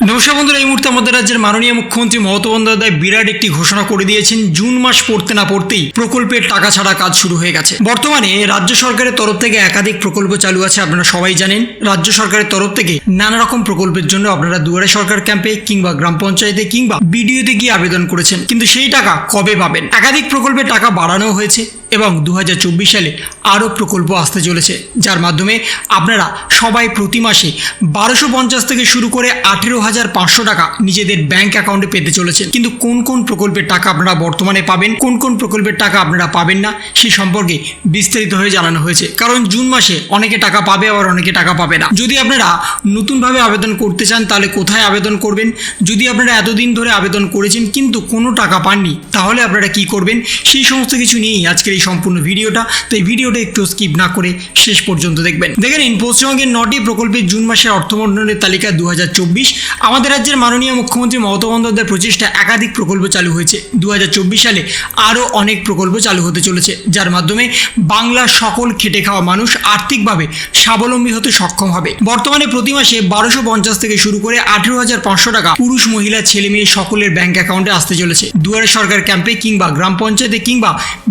নমস্কার বন্ধুরা, এই মুহূর্তে আমাদের রাজ্যের মাননীয় মুখ্যমন্ত্রী মমতা বন্দ্যোপাধ্যায় বিরাট একটি ঘোষণা করে দিয়েছেন, জুন মাস পড়তে না পড়তেই প্রকল্পের টাকা ছাড়া কাজ শুরু হয়ে গেছে। বর্তমানে রাজ্য সরকারের তরফ থেকে একাধিক প্রকল্প চালু আছে, আপনারা সবাই জানেন। রাজ্য সরকারের তরফ থেকে নানা রকম প্রকল্পের জন্য আপনারা দুয়ারে সরকার ক্যাম্পে কিংবা গ্রাম পঞ্চায়েতে কিংবা বিডিওতে গিয়ে আবেদন করেছেন। কিন্তু সেই টাকা কবে পাবেন? একাধিক প্রকল্পের টাকা বাড়ানো হয়েছে এবং দু হাজার চব্বিশ সালে আরও প্রকল্প আসতে চলেছে, যার মাধ্যমে আপনারা সবাই প্রতি মাসে বারোশো পঞ্চাশ থেকে শুরু করে আঠেরো হাজার পাঁচশো টাকা নিজেদের ব্যাংক অ্যাকাউন্টে পেতে চলেছেন কিন্তু কোন কোন প্রকল্পের টাকা আপনারা বর্তমানে পাবেন, কোন কোন প্রকল্পের টাকা আপনারা পাবেন না, সে সম্পর্কে বিস্তারিত হয়ে জানানো হয়েছে। কারণ জুন মাসে অনেকে টাকা পাবে, আবার অনেকে টাকা পাবে না। যদি আপনারা নতুনভাবে আবেদন করতে চান, তাহলে কোথায় আবেদন করবেন? যদি আপনারা এতদিন ধরে আবেদন করেছেন, কিন্তু কোনো টাকা পাননি, তাহলে আপনারা কি করবেন? সেই সমস্ত কিছু নিয়েই আজকের এই সম্পূর্ণ ভিডিওটা তাই ভিডিওটা একটু স্কিপ না করে শেষ পর্যন্ত দেখবেন। দেখে নিন পশ্চিমবঙ্গের নটি প্রকল্পের জুন মাসের অর্থমন্ডলের তালিকা দু হাজার চব্বিশ। আমাদের রাজ্যের মাননীয় মুখ্যমন্ত্রী মমতা বন্দ্যোপাধ্যায়ের প্রচেষ্টা একাধিক প্রকল্প চালু হয়েছে। দুহাজার চব্বিশ সালে আরও অনেক প্রকল্প চালু হতে চলেছে, যার মাধ্যমে বাংলার সকল খেটে খাওয়া মানুষ আর্থিকভাবে স্বাবলম্বী হতে সক্ষম হবে। বর্তমানে প্রতি মাসে বারোশো পঞ্চাশ থেকে শুরু করে আঠেরো হাজার পাঁচশো টাকা পুরুষ, মহিলা, ছেলে মেয়ে সকলের ব্যাংক অ্যাকাউন্টে আসতে চলেছে। দুয়ারে সরকার ক্যাম্পে কিংবা গ্রাম পঞ্চায়েতে কিংবা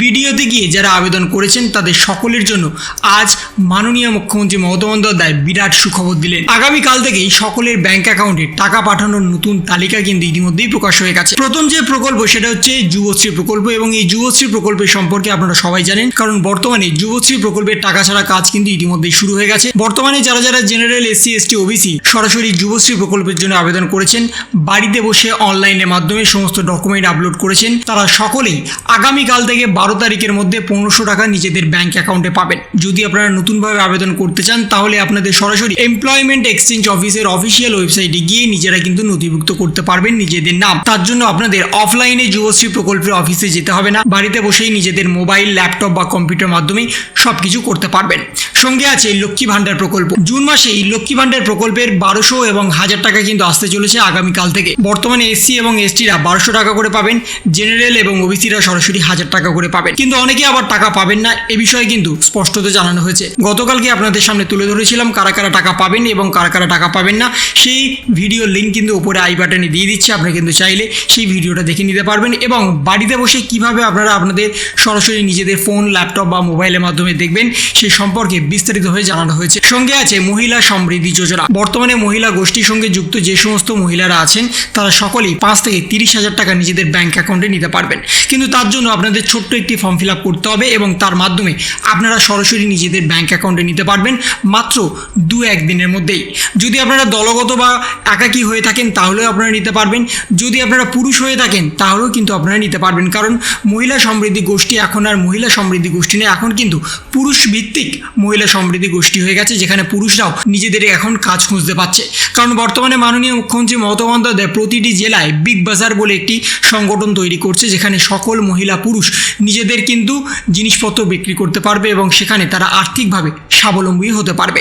বিডিওতে গিয়ে যারা আবেদন করেছেন তাদের সকলের জন্য আজ মাননীয় মুখ্যমন্ত্রী মমতা বন্দ্যোপাধ্যায় বিরাট সুখবর দিলেন। আগামীকাল থেকেই সকলের ব্যাংক অ্যাকাউন্টে টাকা পাঠানোর নতুন তালিকা কিন্তু ইতিমধ্যেই প্রকাশ হয়ে গেছে। প্রথম যে প্রকল্প সেটা হচ্ছে যুবশ্রী প্রকল্প এবং এই যুবশ্রী প্রকল্পের সম্পর্কে আপনারা সবাই জানেন, কারণ বর্তমানে যুবশ্রী প্রকল্পের টাকা ছাড়া কাজ কিন্তু ইতিমধ্যেই শুরু হয়ে গেছে। বর্তমানে যারা যারা জেনারেল এসসি এসটি ওবিসি সরাসরি যুবশ্রী প্রকল্পের জন্য আবেদন করেছেন, বাড়িতে বসে অনলাইনের মাধ্যমে সমস্ত ডকুমেন্ট আপলোড করেছেন, তারা সকলেই আগামীকাল থেকে বারো তারিখের মধ্যে পনেরোশো টাকা নিজেদের ব্যাংক অ্যাকাউন্টে পাবেন। যদি আপনারা নতুনভাবে আবেদন করতে চান, তাহলে আপনাদের সরাসরি এমপ্লয়মেন্ট এক্সচেঞ্জ অফিসের অফিসিয়াল ওয়েবসাইটে গিয়ে নিজেরা কিন্তু নথিভুক্ত করতে পারবেন নিজেদের নাম। তার জন্য আপনাদের অফলাইনে যুবশ্রী প্রকল্পের অফিসে যেতে হবে না। বাড়িতে বসেই নিজেদের মোবাইল ল্যাপটপ বা কম্পিউটার মাধ্যমে সবকিছু করতে পারবেন। সঙ্গে আছে লক্ষ্মী ভান্ডার প্রকল্প। জুন মাসে এই লক্ষ্মী ভান্ডার প্রকল্পের বারোশো এবং হাজার টাকা কিন্তু আসতে চলেছে আগামীকাল থেকে। বর্তমানে এসসি এবং এসটিরা বারোশো টাকা করে পাবেন, জেনারেল এবং ওবিসিরা সরাসরি হাজার টাকা করে পাবেন। কিন্তু অনেকে আবার টাকা পাবেন না, এ বিষয়ে কিন্তু স্পষ্টত জানানো হয়েছে। গতকালকে আপনাদের সামনে তুলে ধরেছিলাম কারা কারা টাকা পাবেন এবং কারা কারা টাকা পাবেন না। সেই ভিডিও লিঙ্ক কিন্তু উপরে আই বাটনে দিয়ে দিচ্ছে, আপনি কিন্তু চাইলে সেই ভিডিওটা দেখে নিতে পারবেন এবং বাড়িতে বসে কীভাবে আপনারা আপনাদের সরাসরি নিজেদের ফোন, ল্যাপটপ বা মোবাইলের মাধ্যমে দেখবেন সেই সম্পর্কে বিস্তারিত হয়ে জানানো হয়েছে। সঙ্গে আছে মহিলা সমৃদ্ধি যোজনা। বর্তমানে মহিলা গোষ্ঠীর সঙ্গে যুক্ত যে সমস্ত মহিলারা আছেন, তারা সকলেই পাঁচ থেকে তিরিশ হাজার টাকা নিজেদের ব্যাংক অ্যাকাউন্টে নিতে পারবেন। কিন্তু তার জন্য আপনাদের ছোট্ট একটি ফর্ম ফিল আপ করতে হবে এবং তার মাধ্যমে আপনারা সরাসরি নিজেদের ব্যাংক অ্যাকাউন্টে নিতে পারবেন মাত্র দু একদিনের মধ্যেই। যদি আপনারা দলগত বা একাকী হয়ে থাকেন, তাহলেও আপনারা নিতে পারবেন। যদি আপনারা পুরুষ হয়ে থাকেন, তাহলেও কিন্তু আপনারা নিতে পারবেন। কারণ মহিলা সমৃদ্ধি গোষ্ঠী এখন আর মহিলা সমৃদ্ধি গোষ্ঠী নেই এখন কিন্তু পুরুষ ভিত্তিক মহিলা সমৃদ্ধি গোষ্ঠী হয়ে গেছে, যেখানে পুরুষরাও নিজেদের এখন কাজ খুঁজতে পারছে। কারণ বর্তমানে মাননীয় মুখ্যমন্ত্রী মমতা বন্দ্যোপাধ্যায় প্রতিটি জেলায় বিগ বাজার বলে একটি সংগঠন তৈরি করছে, যেখানে সকল মহিলা পুরুষ নিজেদের কিন্তু জিনিসপত্র বিক্রি করতে পারবে এবং সেখানে তারা আর্থিকভাবে স্বাবলম্বী হতে পারবে।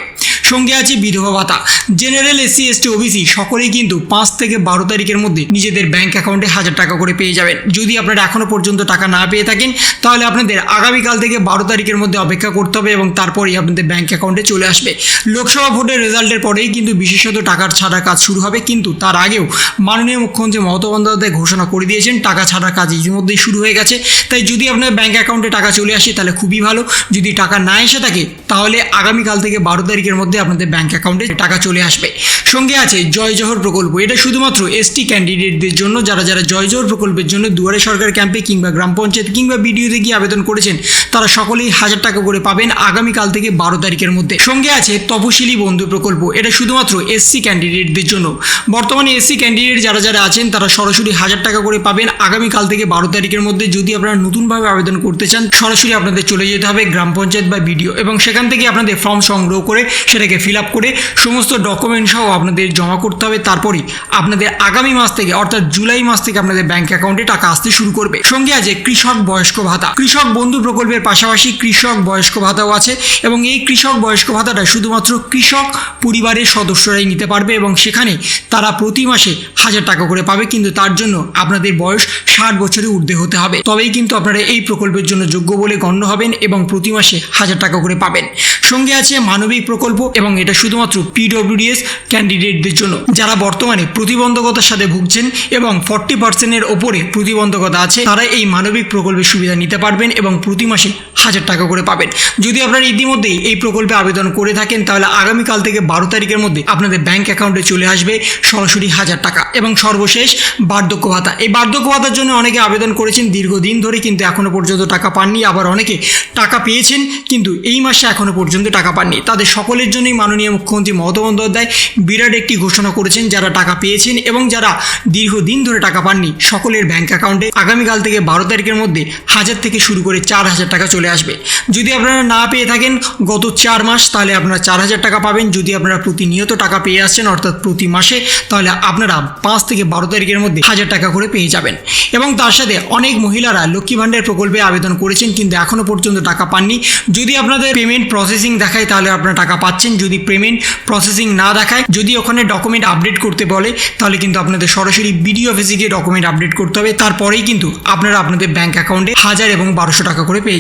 সঙ্গে আছে বিধবা ভাতা। জেনারেল এসসি এসটি ওবিসি সকলেই কিন্তু পাঁচ থেকে বারো তারিখের মধ্যে নিজেদের ব্যাংক অ্যাকাউন্টে হাজার টাকা করে পেয়ে যাবেন। যদি আপনারা এখনও পর্যন্ত টাকা না পেয়ে থাকেন, তাহলে আপনাদের আগামীকাল থেকে বারো তারিখের মধ্যে অপেক্ষা করতে হবে এবং তারপরেই আপনাদের ব্যাংক অ্যাকাউন্টে চলে আসবে। লোকসভা ভোটের রেজাল্টের পরেই কিন্তু বিশেষত টাকার ছাড়া কাজ শুরু হবে, কিন্তু তার আগেও মাননীয় মুখ্যমন্ত্রী মমতা বন্দ্যোপাধ্যায় ঘোষণা করে দিয়েছেন, টাকা ছাড়ার কাজ ইতিমধ্যেই শুরু হয়ে গেছে। তাই যদি আপনার ব্যাংক অ্যাকাউন্টে টাকা চলে আসে, তাহলে খুবই ভালো। যদি টাকা না এসে থাকে, তাহলে আগামীকাল থেকে বারো তারিখের মধ্যে আপনাদের ব্যাংক অ্যাকাউন্টে টাকা চলে আসবে। সঙ্গে আছে জয় জহর প্রকল্প। এটা শুধুমাত্র এসটি ক্যান্ডিডেটদের জন্য, যারা যারা জয় জহর প্রকল্পের জন্য দুয়ারে সরকার ক্যাম্পে কিংবা গ্রাম পঞ্চায়েত কিংবা বিডিওতে গিয়ে আবেদন করেছেন তারা সকলেই হাজার টাকা করে পাবেন আগামীকাল থেকে বারো তারিখের মধ্যে। সঙ্গে আছে তপশিলি বন্ধু প্রকল্প। এটা শুধুমাত্র এসসি ক্যান্ডিডেটদের জন্য। বর্তমানে এসসি ক্যান্ডিডেট যারা যারা আছেন, তারা সরাসরি হাজার টাকা করে পাবেন আগামীকাল থেকে বারো তারিখের মধ্যে। যদি আপনারা নতুনভাবে আবেদন করতে চান, সরাসরি আপনাদের চলে যেতে হবে গ্রাম পঞ্চায়েত বা বিডিও এবং সেখান থেকে আপনাদের ফর্ম সংগ্রহ করে সেটাকে ফিল আপ করে সমস্ত ডকুমেন্ট সহ আপনাদের জমা করতে হবে। তারপরেই আপনাদের আগামী মাস থেকে, অর্থাৎ জুলাই মাস থেকে আপনাদের ব্যাংক অ্যাকাউন্টে টাকা আসতে শুরু করবে। সঙ্গে আছে কৃষক বয়স্ক ভাতা। কৃষক বন্ধু প্রকল্পের পাশাপাশি কৃষক বয়স্ক ভাতাও আছে এবং এই কৃষক বয়স্ক ভাতাটা শুধুমাত্র কৃষক পরিবারের সদস্যরাই নিতে পারবে এবং সেখানে তারা প্রতি মাসে হাজার টাকা করে পাবে, কিন্তু তার জন্য আপনাদের বয়স ষাট বছরের ঊর্ধ্বে হতে হবে। তবেই কিন্তু আপনারা এই প্রকল্পের জন্য যোগ্য বলে গণ্য হবেন এবং প্রতি মাসে হাজার টাকা করে পাবেন। সঙ্গে আছে মানবিক প্রকল্প এবং এটা শুধুমাত্র পিডব্লিউডিএস ক্যান্ডিডেটদের জন্য। যারা বর্তমানে প্রতিবন্ধকতার সাথে ভুগছেন এবং ফর্টি পার্সেন্টের ওপরে প্রতিবন্ধকতা আছে তারা এই মানবিক প্রকল্পের সুবিধা নিতে পারবেন এবং প্রতি মাসে হাজার টাকা করে পাবেন। যদি আপনারা ইতিমধ্যেই এই প্রকল্পে আবেদন করে থাকেন, তাহলে আগামীকাল থেকে বারো তারিখের মধ্যে আপনাদের ব্যাংক অ্যাকাউন্টে চলে আসবে সরাসরি হাজার টাকা। এবং সর্বশেষ বার্ধক্য ভাতা। এই বার্ধক্য ভাতার জন্য অনেকে আবেদন করেছেন, দীর্ঘদিন ধরে কিন্তু এখনও পর্যন্ত টাকা পাননি। আবার অনেকে টাকা পেয়েছেন, কিন্তু এই মাসে এখনও পর্যন্ত টাকা পাননি। তাদের সকলের জন্যই মাননীয় মুখ্যমন্ত্রী মমতা বন্দ্যোপাধ্যায় বিরাট একটি ঘোষণা করেছেন, যারা টাকা পেয়েছেন এবং যারা দীর্ঘদিন ধরে টাকা পাননি, সকলের ব্যাংক অ্যাকাউন্টে আগামীকাল থেকে বারো তারিখের মধ্যে হাজার থেকে শুরু করে চার হাজার টাকা চলে আসবে। যদি আপনারা না পেয়ে থাকেন গত চার মাস, তাহলে আপনারা চার হাজার টাকা পাবেন। যদি আপনারা প্রতিনিয়ত টাকা পেয়ে আসছেন, অর্থাৎ প্রতি মাসে, তাহলে আপনারা পাঁচ থেকে বারো তারিখের মধ্যে হাজার টাকা করে পেয়ে যাবেন। এবং তার সাথে অনেক মহিলারা লক্ষ্মী ভাণ্ডার প্রকল্পে আবেদন করেছেন, কিন্তু এখনও পর্যন্ত টাকা পাননি। যদি আপনাদের পেমেন্ট প্রসেসিং দেখায়, তাহলে আপনারা টাকা পাচ্ছেন। যদি পেমেন্ট প্রসেসিং না দেখায়, যদি ওখানে ডকুমেন্ট আপডেট করতে বলে, তাহলে কিন্তু আপনাদের সরাসরি বিডিও অফিসে গিয়ে ডকুমেন্ট আপডেট করতে হবে। তারপরেই কিন্তু আপনারা আপনাদের ব্যাঙ্ক অ্যাকাউন্টে হাজার এবং বারোশো টাকা করে পেয়ে